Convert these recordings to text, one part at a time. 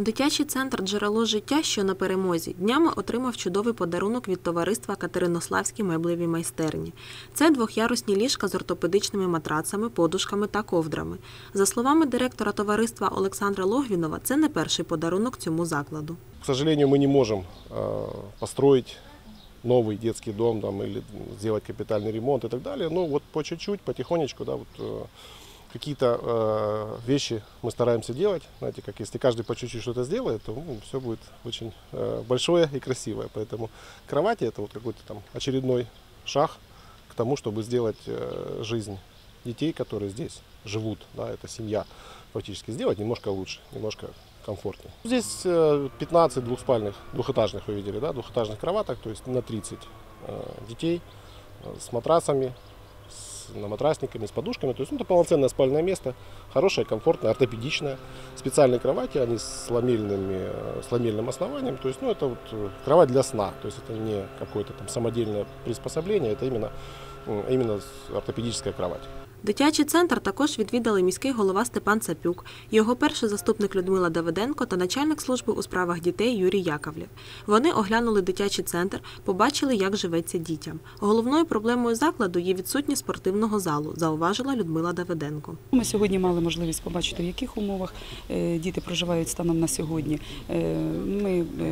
Дитячий центр Джерело життя, що на перемозі, днями отримав чудовий подарунок від товариства Катеринославські меблеві майстерні. Це двохярусні ліжка з ортопедичними матрацами, подушками та ковдрами. За словами директора товариства Олександра Логвінова, це не перший подарунок цьому закладу. К сожалению, мы не можем э, построить новый детский дом там, или сделать капитальный ремонт и так далее. Но вот по чуть-чуть, потихонечку, да, вот, э, какие-то э, вещи мы стараемся делать. Знаете, как если каждый по чуть-чуть что-то сделает, то все будет очень э, большое и красивое. Поэтому кровати это вот какой-то там очередной шаг к тому, чтобы сделать э, жизнь детей, которые здесь живут, да, это семья, фактически сделать немножко лучше, немножко комфортнее. Здесь э, 15 двухспальных, двухэтажных, вы видели, да, двухэтажных кроваток, то есть на 30 э, детей э, с матрасами, с наматрасниками, с подушками. То есть ну, это полноценное спальное место, хорошее, комфортное, ортопедичное. Специальные кровати, они с, ламельными, э, с ламельным основанием. То есть ну, это вот э, кровать для сна, то есть это не какое-то там самодельное приспособление, это именно, именно ортопедическая кровать. Дитячий центр також відвідали міський голова Степан Цапюк, його перший заступник Людмила Давиденко та начальник служби у справах дітей Юрій Яковлєв. Вони оглянули дитячий центр, побачили, як живеться дітям. Головною проблемою закладу є відсутність спортивного залу, зауважила Людмила Давиденко. Ми сьогодні мали можливість побачити, в яких умовах е, діти проживають станом на сьогодні. Е, Ми е,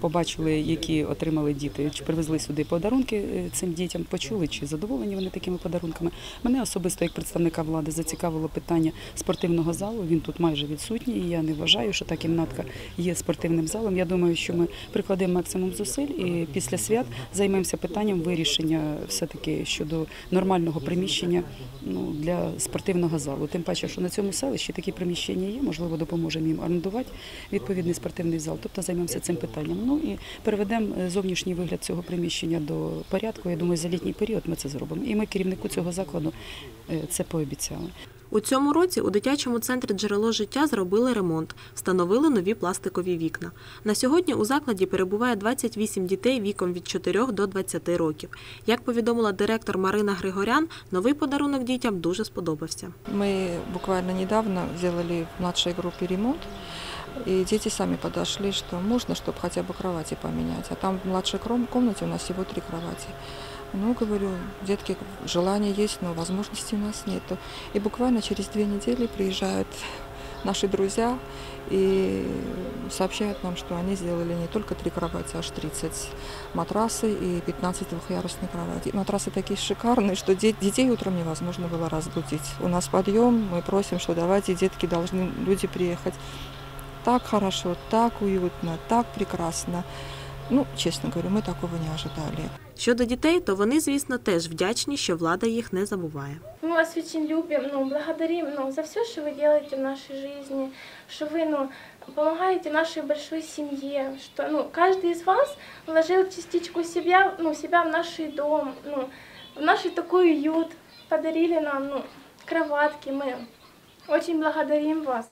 побачили, які отримали діти, чи привезли сюди подарунки е, цим дітям, почули, чи задоволені вони такими подарунками. Мене особисто, як представника влади, зацікавило питання спортивного залу. Він тут майже відсутній. і Я не вважаю, що та кімнатка є спортивним залом. Я думаю, що ми прикладемо максимум зусиль і після свят займемося питанням вирішення все-таки щодо нормального приміщення ну, для спортивного залу. Тим паче, що на цьому селищі такі приміщення є, можливо, допоможемо їм орендувати відповідний спортивний зал. Тобто займемося цим питанням. Ну і переведемо е, зовнішній вигляд цього приміщення до порядку. Я думаю, за літній період ми це зробимо. І ми керівнику цього закладу е, це пообіцяли. У цьому році у дитячому центрі Джерело життя зробили ремонт, встановили нові пластикові вікна. На сьогодні у закладі перебуває 28 дітей віком від 4 до 20 років. Як повідомила директор Марина Григорян, новий подарунок дітям дуже сподобався. Мы буквально недавно сделали в младшей группе ремонт, и дети сами подошли, что можно, чтобы хотя бы кровати поменять. А там в младшей комнате у нас всего три кровати. Ну, говорю, детки, желание есть, но возможностей у нас нету. И буквально через две недели приезжают наши друзья и сообщают нам, что они сделали не только три кровати, аж 30 матрасы и 15 двухъярусных кроватей. Матрасы такие шикарные, что де- детей утром невозможно было разбудить. У нас подъем, мы просим, что давайте, детки, должны люди приехать. Так хорошо, так уютно, так прекрасно. Ну, честно говорю, мы такого не ожидали. Щодо дітей, то вони, звісно, теж вдячні, що влада їх не забуває. Мы вас очень любим, ну, благодарим ну, за все, что вы делаете в нашей жизни, что вы ну, помогаете нашей большой семье, что ну, каждый из вас вложил частичку себя, ну, себя в наш дом, ну, в наш такой уют, подарили нам ну, кроватки. Мы очень благодарим вас.